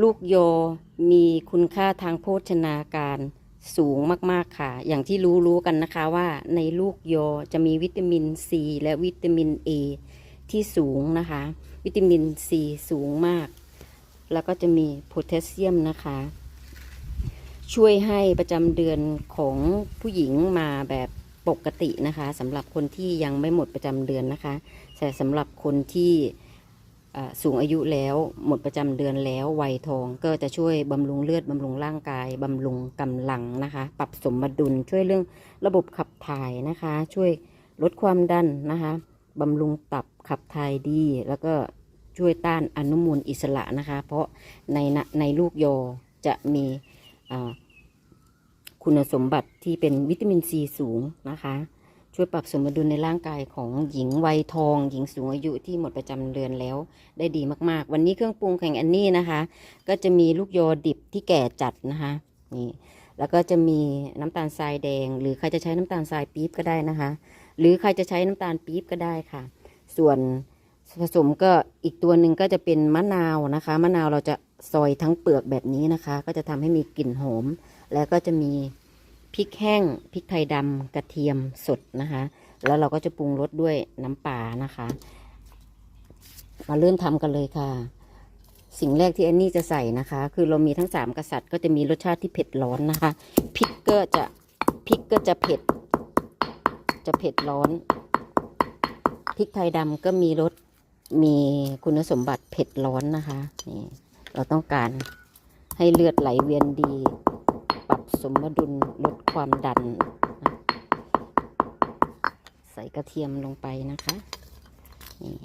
ลูกโยมีคุณค่าทางโภชนาการสูงมาก ๆ ค่ะ อย่างที่รู้รู้กันนะคะว่าในลูกโยจะมีวิตามินซีและวิตามินเอที่สูงนะคะ วิตามินซีสูงมาก แล้วก็จะมีโพแทสเซียมนะคะ ช่วยให้ประจำเดือนของผู้หญิงมาแบบปกตินะคะสำหรับคนที่ยังไม่หมดประจำเดือนนะคะแต่สำหรับคนที่ สูงอายุแล้วหมดประจำเดือนแล้ววัยทองก็จะช่วยบำรุงเลือดบำรุงร่างกายบำรุงกำลังนะคะ ปรับสมดุลช่วยเรื่องระบบขับถ่ายนะคะ ช่วยลดความดันนะคะบำรุงตับขับถ่ายดี แล้วก็ช่วยต้านอนุมูลอิสระนะคะ เพราะในนในลูกโยจะมีคุณสมบัติที่เป็นวิตามินซีสูงนะคะ ช่วยปรับสมดุลในร่างกายของหญิงวัยทอง หญิงสูงอายุที่หมดประจำเดือนแล้ว ได้ดีมากๆ วันนี้เครื่องปรุงแข่งอันนี้นะคะ ก็จะมีลูกโยดิบที่แก่จัดนะคะนี่แล้วก็จะมีน้ำตาลทรายแดง หรือใครจะใช้น้ำตาลทรายปี๊บก็ได้นะคะ หรือใครจะใช้น้ำตาลปี๊บก็ได้ค่ะ ส่วนผสมก็อีกตัวหนึ่งก็จะเป็นมะนาวนะคะ มะนาวเราจะซอยทั้งเปลือกแบบนี้นะคะ ก็จะทำให้มีกลิ่นหอม แล้วก็จะมี พริกแห้งพริกไทยดำกระเทียมสดนะคะ แล้วเราก็จะปรุงรสด้วยน้ำปลานะคะ มาเริ่มทำกันเลยค่ะ สิ่งแรกที่แอนนี่จะใส่นะคะ คือเรามีทั้งสามกษัตริย์ก็จะมีรสชาติที่เผ็ดร้อนนะคะพริกก็จะพริกก็จะเผ็ด จะเผ็ดร้อนพริกไทยดำก็มีรสมีคุณสมบัติเผ็ดร้อนนะคะนี่เราต้องการให้เลือดไหลเวียนดี ปรับสมดุลลด ความดัน ใส่กระเทียมลงไปนะคะนี่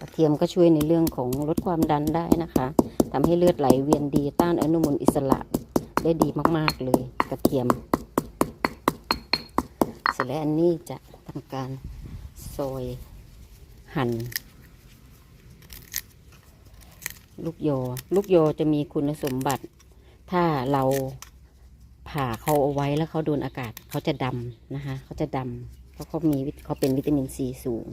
กระเทียมก็ช่วยในเรื่องของลดความดันได้นะคะทำให้เลือดไหลเวียนดีต้านอนุมูลอิสระได้ดีมาก ๆ เลย กระเทียม เสร็จแล้วอันนี้จะทำการซอยหั่นลูกโยลูกโยจะมีคุณสมบัติ ถ้าเรา ผ่าเขาเอาไว้แล้วเขาโดนอากาศเขาจะดำนะคะเขาจะดำเพราะเขามีเขาเป็นวิตามินซีสูง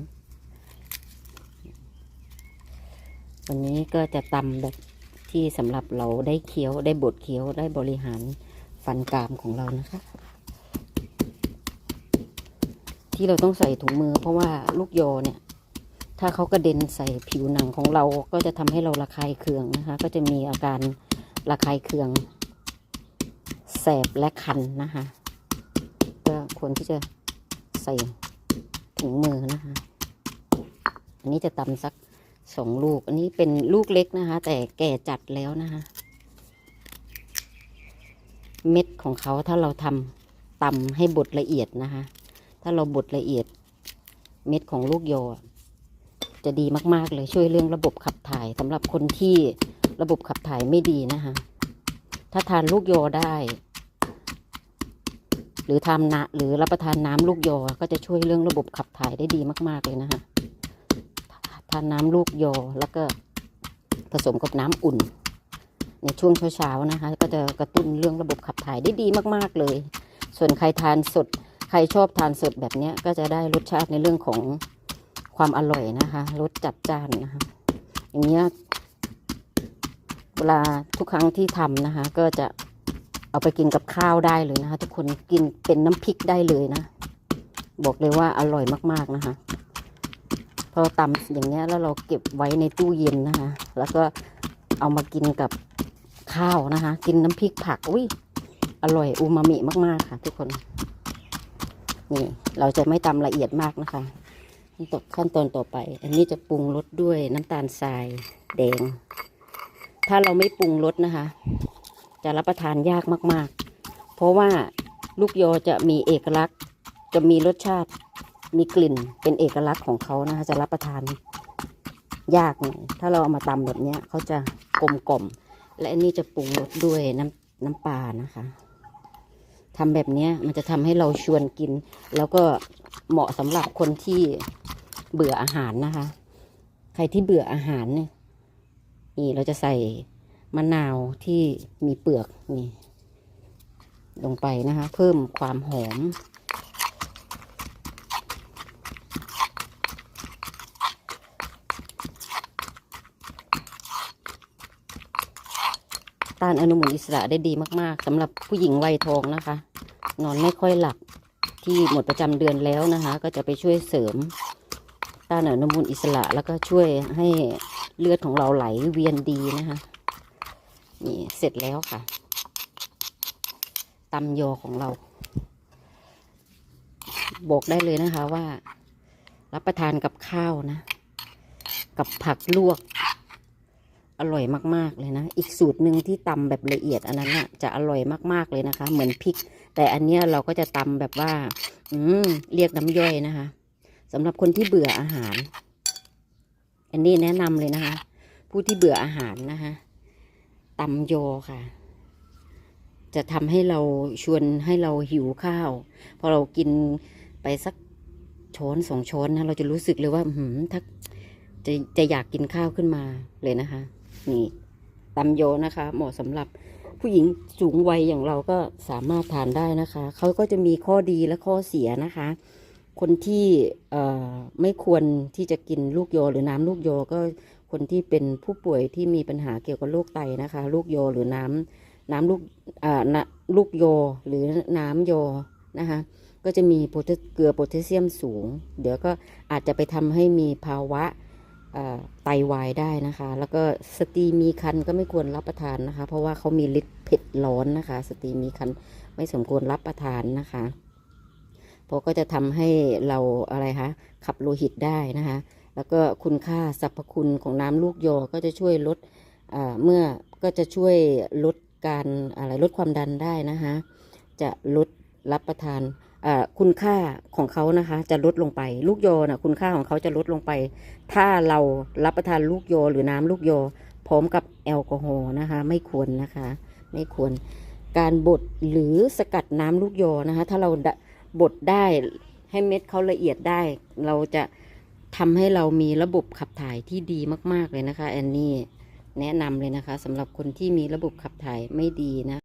วันนี้ก็จะตำแบบที่สำหรับเราได้เคี้ยวได้บดเคี้ยวได้บริหารฟันกรามของเรานะคะ ที่เราต้องใส่ถุงมือเพราะว่าลูกโยเนี่ย ถ้าเขากระเด็นใส่ผิวหนังของเราก็จะทำให้เราระคายเคืองนะคะ ก็จะมีอาการระคายเคือง แสบและคันนะคะก็ควรที่จะใส่ถุงมือนะคะ อันนี้จะตำสักสองลูก อันนี้เป็นลูกเล็กนะคะ แต่แก่จัดแล้วนะคะ เม็ดของเขาถ้าเราทำตำให้บดละเอียดนะคะ ถ้าเราบดละเอียดเม็ดของลูกโยจะดีมาก ๆ เลยช่วยเรื่องระบบขับถ่ายสำหรับคนที่ระบบขับถ่ายไม่ดีนะคะ ถ้าทานลูกโยได้ หรือทำนะหรือรับประทานน้ำลูกโยก็จะช่วยเรื่องระบบขับถ่ายได้ดีมากๆเลยนะคะทานน้ำลูกโยแล้วก็ผสมกับน้ำอุ่น ในช่วงเช้าๆนะคะ ก็จะกระตุ้นเรื่องระบบขับถ่ายได้ดีมากๆเลย ส่วนใครทานสด ใครชอบทานสดแบบนี้ก็จะได้รสชาติในเรื่องของความอร่อยนะคะรสจัดจ้านนะคะอย่างเงี้ยเวลาทุกครั้งที่ทำนะคะ ก็จะ เอาไปกินกับข้าวได้เลยนะคะ ทุกคนกินเป็นน้ำพริกได้เลยนะ บอกเลยว่าอร่อยมากๆนะคะพอตำอย่างเงี้ยแล้วเราเก็บไว้ในตู้เย็นนะคะ แล้วก็เอามากินกับข้าวนะคะ กินน้ำพริกผักอุ้ยอร่อยอูมามิมากๆค่ะ ทุกคน นี่ เราจะไม่ตำละเอียดมากนะคะขั้นตอนขั้นตอนต่อไป อันนี้จะปรุงรสด้วยน้ำตาลทรายแดง ถ้าเราไม่ปรุงรสนะคะ จะรับประทานยากมาก ๆ เพราะว่าลูกโยจะมีเอกลักษณ์ จะมีรสชาติมีกลิ่นเป็นเอกลักษณ์ของเขานะคะจะรับประทานยากหน่อยถ้าเราเอามาตำแบบนี้เขาจะกลมกล่อมและอันนี้จะปรุงรสด้วยน้ำน้ำปลานะคะทำแบบนี้มันจะทำให้เราชวนกิน แล้วก็เหมาะสำหรับคนที่เบื่ออาหารนะคะ ใครที่เบื่ออาหารเนี่ยนี่เราจะใส่ มะนาวที่มีเปลือกนี่ลงไปนะคะ เพิ่มความหอม ต้านอนุมูลอิสระได้ดีมาก ๆสำหรับผู้หญิงวัยทองนะคะ นอนไม่ค่อยหลับที่หมดประจำเดือนแล้วนะคะ ก็จะไปช่วยเสริม ต้านอนุมูลอิสระแล้วก็ช่วยให้เลือดของเราไหลเวียนดีนะคะ นี่เสร็จแล้วค่ะตำยอของเรา บอกได้เลยนะคะว่า รับประทานกับข้าวนะ กับผักลวก อร่อยมาก ๆ เลยนะ อีกสูตรหนึ่งที่ตำแบบละเอียดอันนั้นน่ะจะอร่อยมาก ๆ เลยนะคะ เหมือนพริก แต่อันเนี้ยเราก็จะตำแบบว่า อืมเรียกน้ำย่อยนะคะสำหรับคนที่เบื่ออาหาร อันนี้แนะนำเลยนะคะ ผู้ที่เบื่ออาหารนะคะ ตำโยอค่ะ จะทำให้เราชวนให้เราหิวข้าว พอเรากินไปสักช้อนสองช้อนนะเราจะรู้สึกเลยว่าหืมถ้าจะจะอยากกินข้าวขึ้นมาเลยนะคะ นี่ตำโยนะคะ เหมาะสำหรับผู้หญิงสูงวัยอย่างเราก็สามารถทานได้นะคะ เขาก็จะมีข้อดีและข้อเสียนะคะ คนที่เอ่อไม่ควรที่จะกินลูกโยหรือน้ำลูกโยก็ คนที่เป็นผู้ป่วยที่มีปัญหาเกี่ยวกับโรคไตนะคะ ลูกโยหรือน้ำน้ำลูกอ่านะลูกโยหรือน้ำโยนะคะก็จะมีโพแทสเกลือโพแทสเซียมสูง เดี๋ยวก็อาจจะไปทำให้มีภาวะไตวายได้นะคะ แล้วก็สตรีมีคันก็ไม่ควรรับประทานนะคะ เพราะว่าเขามีฤทธิ์เผ็ดร้อนนะคะ สตรีมีคันไม่สมควรรับประทานนะคะ เพราะก็จะทำให้เราอะไรคะขับโลหิตได้นะคะ แล้วก็คุณค่าสรรพคุณของน้ำลูกโยก็จะช่วยลดเมื่อก็จะช่วยลดการอะไรลดความดันได้นะคะจะลดรับประทานคุณค่าของเขานะคะ จะลดลงไปลูกโยนะคุณค่าของเขาจะลดลงไป ถ้าเรารับประทานลูกโยหรือน้ำลูกโยพร้อมกับแอลกอฮอล์นะคะ ไม่ควรนะคะ ไม่ควรการบดหรือสกัดน้ำลูกโยนะคะ ถ้าเราบดได้ให้เม็ดเขาละเอียดได้ เราจะ ทำให้เรามีระบบขับถ่ายที่ดีมาก ๆ เลยนะคะแอนนี่แนะนำเลยนะคะสำหรับคนที่มีระบบขับถ่ายไม่ดีนะ